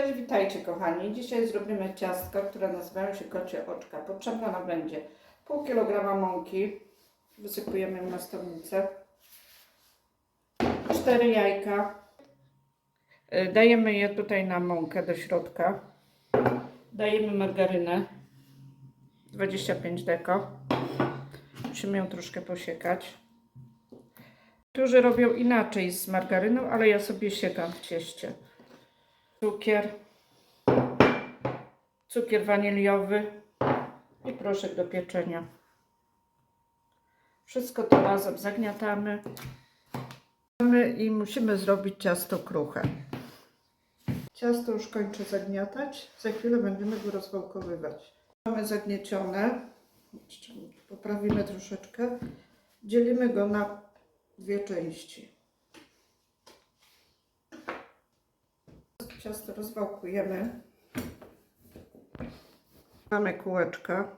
Cześć, witajcie kochani. Dzisiaj zrobimy ciastka, które nazywają się kocie oczka. Potrzebna nam będzie pół kilograma mąki. Wysypujemy na stolnicę. Cztery jajka. Y, Dajemy je tutaj na mąkę do środka. Dajemy margarynę. 25 deko. Musimy ją troszkę posiekać. Którzy robią inaczej z margaryną, ale ja sobie siekam w cieście cukier, cukier waniliowy i proszek do pieczenia. Wszystko to razem zagniatamy i musimy zrobić ciasto kruche. Ciasto już kończę zagniatać, za chwilę będziemy go rozwałkowywać. Mamy zagniecione, poprawimy troszeczkę, dzielimy go na dwie części. Ciasto rozwałkujemy. Mamy kółeczka.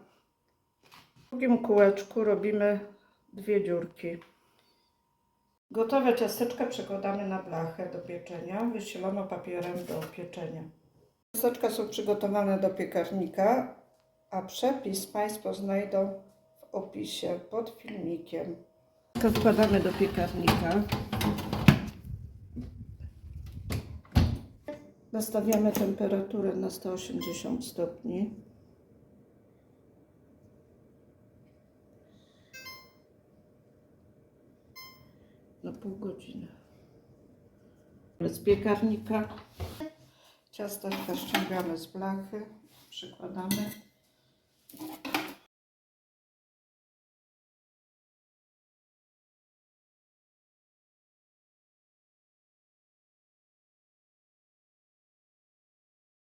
W drugim kółeczku robimy dwie dziurki. Gotowe ciasteczka przekładamy na blachę do pieczenia. Wyścielono papierem do pieczenia. Ciasteczka są przygotowane do piekarnika, a przepis Państwo znajdą w opisie pod filmikiem. Wkładamy do piekarnika. Nastawiamy temperaturę na 180 stopni. Na pół godziny. Z piekarnika ciasteczka ściągamy z blachy, przykładamy.